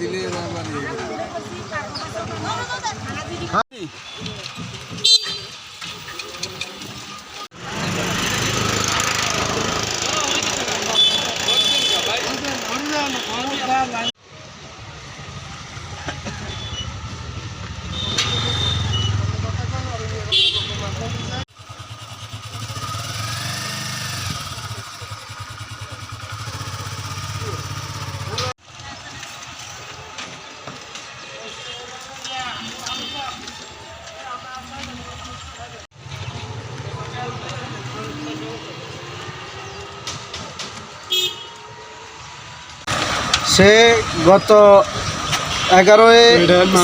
দিলে সে গত এগারোই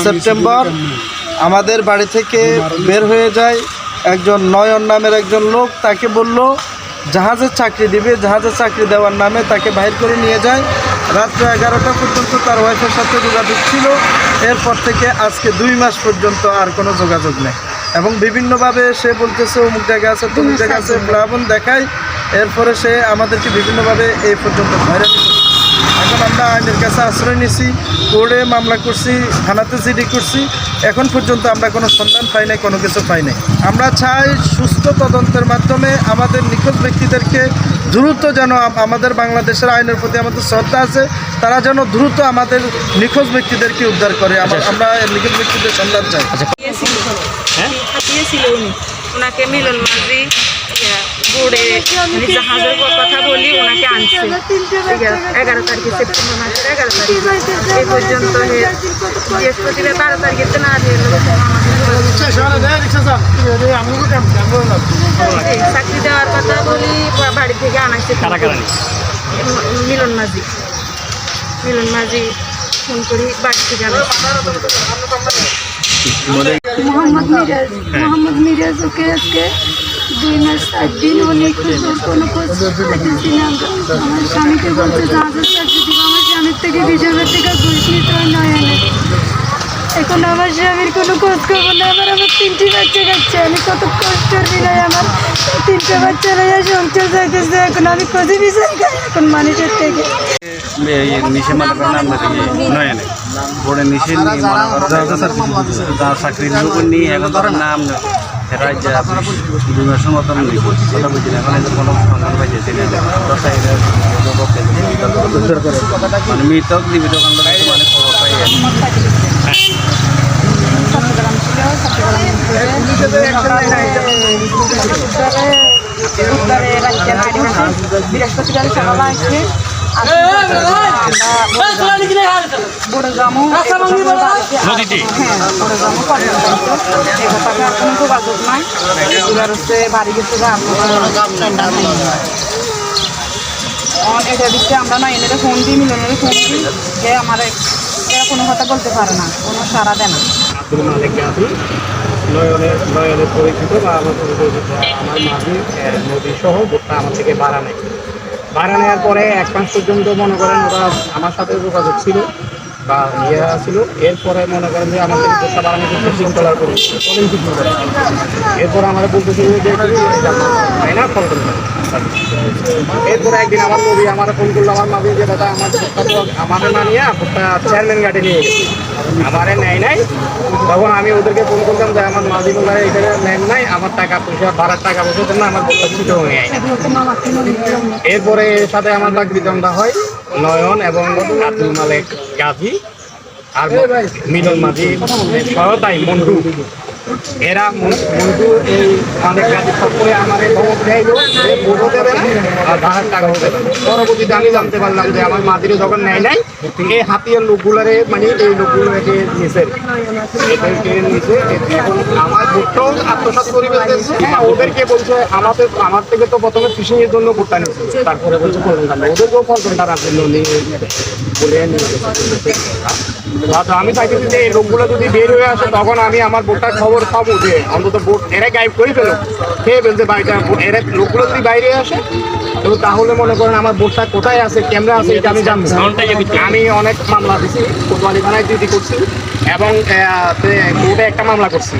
সেপ্টেম্বর আমাদের বাড়ি থেকে বের হয়ে যায়। একজন নয়ন নামের একজন লোক তাকে বলল জাহাজের চাকরি দিবে। জাহাজের চাকরি দেওয়ার নামে তাকে বাইর করে নিয়ে যায়। রাত্র এগারোটা পর্যন্ত তার ওয়াইফের সাথে যোগাযোগ ছিল। এরপর থেকে আজকে দুই মাস পর্যন্ত আর কোনো যোগাযোগ নেই। এবং বিভিন্নভাবে সে বলতেছে অমুক জায়গা আছে তমুক জায়গা আছে প্লাবন দেখায় এরপরে সে আমাদেরকে বিভিন্নভাবে এই পর্যন্ত হয়রানি। এখন আমরা আইনের কাছে আশ্রয় নিছি কোর্টে মামলা করছি থানাতে জিডি করছি। এখন পর্যন্ত আমরা কোনো সন্ধান পাই নাই কোনো কিছু পাই নাই। আমরা চাই সুস্থ তদন্তের মাধ্যমে আমাদের নিখোঁজ ব্যক্তিদেরকে দ্রুত যেন আমাদের বাংলাদেশের আইনের প্রতি আমাদের শ্রদ্ধা আছে তারা যেন দ্রুত আমাদের নিখোঁজ ব্যক্তিদেরকে উদ্ধার করে। আমরা- আমরা নিখোঁজ ব্যক্তিদের সন্ধান চাই। দিয়েছিল দিয়েছিল উনি। ওনাকে মিলন মাঝি বোর্ডে মানে জাহাজের কথা বলি ওনাকে আনছে। এগারো তারিখে সেপ্টেম্বর মাসের এগারো তারিখ। এই পর্যন্ত বৃহস্পতিবার বারো তারিখে না দিয়ে চাকরি দেওয়ার কথা বলি বাড়ি থেকে আনাইছে মিলন মাঝি। মিলন মাঝি ফোন করি বাড়ি থেকে আনাইছে। মোহাম্মদ মিরাজ। মোহাম্মদ মিরাজ ওকে আজকে দুই মাস সাত দিন অনেক কোনো খোঁজ পাইতেছি না। আমরা। স্বামীকে বলছে জাহাজের চাকরি দিব আমার স্বামীর থেকে বিশ হাজার টাকা ঘুষ নিতে হয় নয় এখন আমার স্বামীর কোনো খোঁজ খবর না আমার আমার তিনটি বাচ্চা খাচ্ছে আমি কত কষ্টের বিনয় আমার। তিনটে বাচ্চা রয়ে সংসার যাইতেছে এখন আমি খোঁজে বিচার খাই এখন মানুষের থেকে। নিশে মনে করেন আমরা দেখি নয়নে বোর্ডে নিশে নিয়ে মনে করেন চাকরির লোক নিয়ে এখন ধরেন নাম রাজ্যে আপনি দুই মাসের মতন কথা বুঝি এখন মানে মানে বৃহস্পতিবার সকালে আসছে। হ্যাঁ নাই আমরা না এনে ফোন দিই মিলনের ফোন দিই যে আমার কোনো কথা বলতে পারে না কোনো সাড়া দেয় না পরিচিত বা আমার পরিচিত আমার মাঝি নদী সহ ভোটটা আমার থেকে বাড়া নেয় ভাড়া নেওয়ার পরে এক মাস পর্যন্ত মনে করেন ওরা আমার সাথে যোগাযোগ ছিল। বা ইয়ে এরপরে মনে করেন যে করবে এরপরে একদিন আমার আমার ফোন দাদা আমার না নিয়ে গাড়ি নিয়ে গেছে। আমারে নেয় নাই। তখন আমি ওদেরকে ফোন করলাম যে, আমার মাঝি বলার এখানে নেন নাই, আমার টাকা পয়সা, ভাড়ার টাকা পয়সা না, আমার ছিল এরপরে এর সাথে আমার চাকরি দ্বন্দ্ব হয়। নয়ন এবং আব্দুল মালিক গাজী আর মিলন মাঝি সহতাই মন্টু এরা মন- এই মালিক গাজী সকলে আমার ভোটও দেবে না আর ভাড়ার টাকাও দেবে পরবর্তীতে আমি জানতে পারলাম যে আমার মাদিরে যখন নেয় নাই এই হাতিয়ার লোকগুলারে মানে এই লোকগুলোকে নিচে নিচে আমার ভোটটাও আত্মসাৎ করে ফেলতেছে হ্যাঁ, ওদেরকে বলছে আমাদের আমার থেকে তো প্রথমে ফিশিং এর জন্য ভোটটা নিচ্ছে তারপরে বলছে ফলন ওদেরকেও ফলন টাকার জন্য নিয়ে বলে। আচ্ছা আমি চাইতেছি যে এই লোকগুলো যদি বের হয়ে আসে তখন আমি আমার ভোটটার খবর পাবো যে অন্তত ভোট এরা গাইব করে ফেলো। খেয়ে ফেলছে বাড়িটা এরা লোকগুলো যদি বাইরে আসে তো তাহলে মনে করেন আমার ভোটটা কোথায় আছে ক্যামেরা আছে এটা আমি জানব। আমি অনেক মামলা দিছি কোতোয়ালি থানায় ডিউটি করছি এবং কোর্টে একটা মামলা করছি।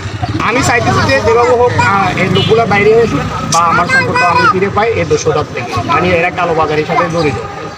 আমি চাইতেছি যে যেভাবে হোক এই লোকগুলো বাইরে এসে বা আমার সম্পর্ক আমি ফিরে পাই এই দোষটার থেকে। মানে এরা কালোবাজারের সাথে জড়িত।